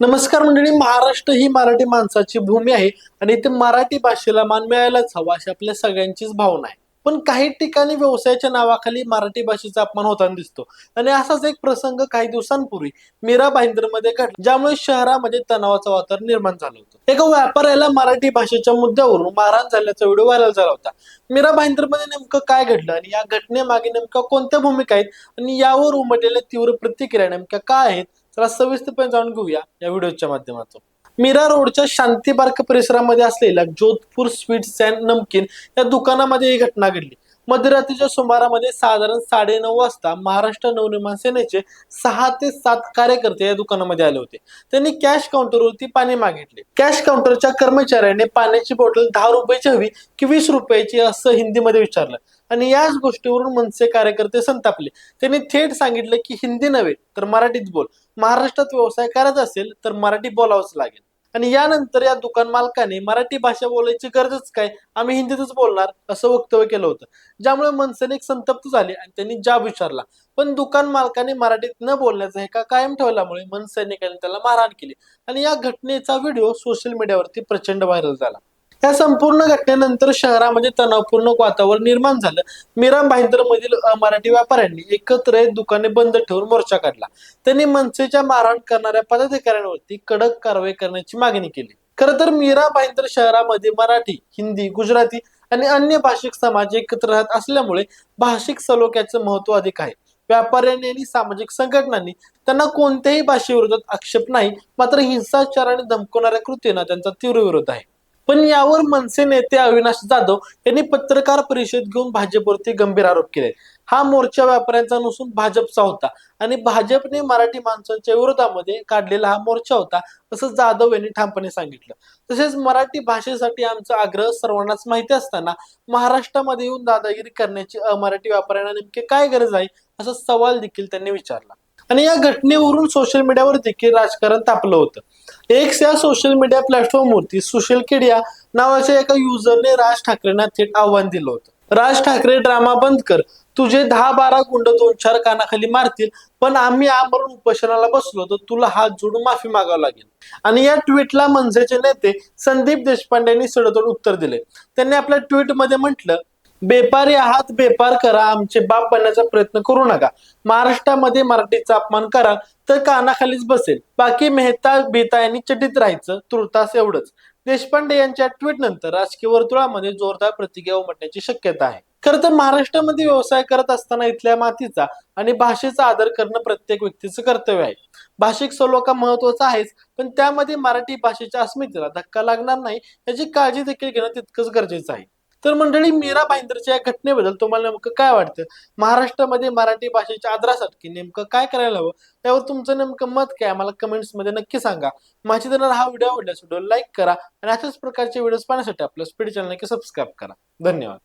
नमस्कार मंडळी महाराष्ट्र ही मराठी माणसाची भूमी आहे आणि इथे मराठी भाषेला मान मिळायलाच हवा अशी आपल्या सगळ्यांचीच भावना आहे. पण काही ठिकाणी व्यवसायाच्या नावाखाली मराठी भाषेचा अपमान होताना दिसतो. आणि असाच एक प्रसंग काही दिवसांपूर्वी मीरा मध्ये घडला ज्यामुळे शहरामध्ये तणावाचं वातावरण निर्माण झालं होतं. एका व्यापाऱ्याला मराठी भाषेच्या मुद्द्यावरून मारहाण झाल्याचा व्हिडिओ व्हायरल झाला होता. मीरा मध्ये नेमकं काय घडलं आणि या घटनेमागे नेमक्या कोणत्या भूमिका आहेत आणि यावर उमटलेल्या तीव्र प्रतिक्रिया नेमक्या काय आहेत चला सविस्तरपणे जाणून घेऊया या व्हिडिओच्या माध्यमातून. मीरा रोडच्या शांती पार्क परिसरामध्ये असलेल्या जोधपूर स्वीट्स अँड नमकीन या दुकानामध्ये ही घटना घडली. मध्यरात्रीच्या सुमारामध्ये साधारण साडेनऊ वाजता महाराष्ट्र नवनिर्माण सेनेचे सहा ते सात कार्यकर्ते या दुकानामध्ये आले होते. त्यांनी कॅश काउंटरवरती पाणी मागितले. कॅश काउंटरच्या कर्मचाऱ्याने पाण्याची बॉटल दहा रुपयाची हवी की वीस रुपयाची असं हिंदीमध्ये विचारलं. आणि याच गोष्टीवरून मनसे कार्यकर्ते संतापले. त्यांनी थेट सांगितलं की हिंदी नव्हे तर मराठीत बोल. महाराष्ट्रात व्यवसाय करायचा असेल तर मराठी बोलावंच लागेल. आणि यानंतर या दुकान मालकाने मराठी भाषा बोलायची गरजच काय? आम्ही हिंदीतच बोलणार असं वक्तव्य केलं होतं. ज्यामुळे मनसेने एक संतप्त झाले आणि त्यांनी जाब विचारला. पण दुकान मालकाने मराठीत न बोलण्याचा हे कायम ठेवल्यामुळे मनसैनिकांनी त्याला मारहाण केली. आणि या घटनेचा व्हिडिओ सोशल मीडियावरती प्रचंड व्हायरल झाला. या संपूर्ण घटनेनंतर शहरामध्ये तणावपूर्ण वातावरण निर्माण झालं. मीरा भाईंदर मधील मराठी व्यापाऱ्यांनी एकत्र येत दुकाने बंद ठेवून मोर्चा काढला. त्यांनी मनसेच्या मारहाण करणाऱ्या पदाधिकाऱ्यांवरती कडक कारवाई करण्याची मागणी केली. खरं तर मीरा भाईंदर शहरामध्ये मराठी हिंदी गुजराती आणि अन्य भाषिक समाज एकत्र राहत असल्यामुळे भाषिक सलोख्याचं महत्त्व अधिक आहे. व्यापाऱ्यांनी आणि सामाजिक संघटनांनी त्यांना कोणत्याही भाषेविरोधात आक्षेप नाही मात्र हिंसाचार आणि धमकवणाऱ्या कृतींना त्यांचा तीव्र विरोध आहे. पण यावर मनसे नेते अविनाश जाधव यांनी पत्रकार परिषद घेऊन भाजपवरती गंभीर आरोप केले. हा मोर्चा व्यापाऱ्यांचा नसून भाजपचा होता आणि भाजपने मराठी माणसांच्या विरोधामध्ये काढलेला हा मोर्चा होता असं जाधव यांनी ठामपणे सांगितलं. तसेच मराठी भाषेसाठी आमचा आग्रह सर्वांनाच माहिती असताना महाराष्ट्रामध्ये येऊन दादागिरी करण्याची अमराठी व्यापाऱ्यांना नेमकी काय गरज आहे असा सवाल देखील त्यांनी विचारला. आणि या घटनेवरून सोशल मीडियावर देखील राजकारण तापलं होतं. एक या सोशल मीडिया प्लॅटफॉर्मवरती सोशल केडिया नावाच्या एका युजरने राज ठाकरेंना थेट आव्हान दिलं होतं. राज ठाकरे ड्रामा बंद कर. तुझे दहा बारा गुंड दोन चार कानाखाली मारतील पण आम्ही आमरून उपोषणाला बसलो तर तुला हात जोडून माफी मागावं लागेल. आणि या ट्विटला मनसेचे नेते संदीप देशपांडे यांनी सडतोड उत्तर दिले. त्यांनी आपल्या ट्विटमध्ये म्हटलं बेपारी आहात बेपार करा आमचे बाप बनण्याचा प्रयत्न करू नका. महाराष्ट्रामध्ये मराठीचा अपमान करा तर कानाखालीच बसेल. बाकी मेहता बेता यांनी चटीत राहायचं तुर्तास एवढंच. देशपांडे यांच्या ट्विट नंतर राजकीय वर्तुळामध्ये जोरदार प्रतिक्रिया उमटण्याची शक्यता आहे. खरं तर महाराष्ट्रामध्ये व्यवसाय करत असताना इथल्या मातीचा आणि भाषेचा आदर करणं प्रत्येक व्यक्तीचं कर्तव्य आहे. भाषिक सलोखा महत्त्वाचा आहेच पण त्यामध्ये मराठी भाषेच्या अस्मितेला धक्का लागणार नाही याची काळजी देखील घेणं तितकंच गरजेचं आहे. तर मंडळी मीरा भाईंदरच्या या घटनेबद्दल तुम्हाला नेमकं काय वाटतं? महाराष्ट्रामध्ये मराठी भाषेच्या आदरासाठी नेमकं काय करायला हवं? त्यावर तुमचं नेमकं मत काय? मला कमेंट्समध्ये नक्की सांगा. माझी जर हा व्हिडिओ आवडल्यास व्हिडिओ लाईक करा आणि अशाच प्रकारचे व्हिडिओज पाहण्यासाठी आपलं स्पीड चॅनल नक्की सबस्क्राईब करा. धन्यवाद.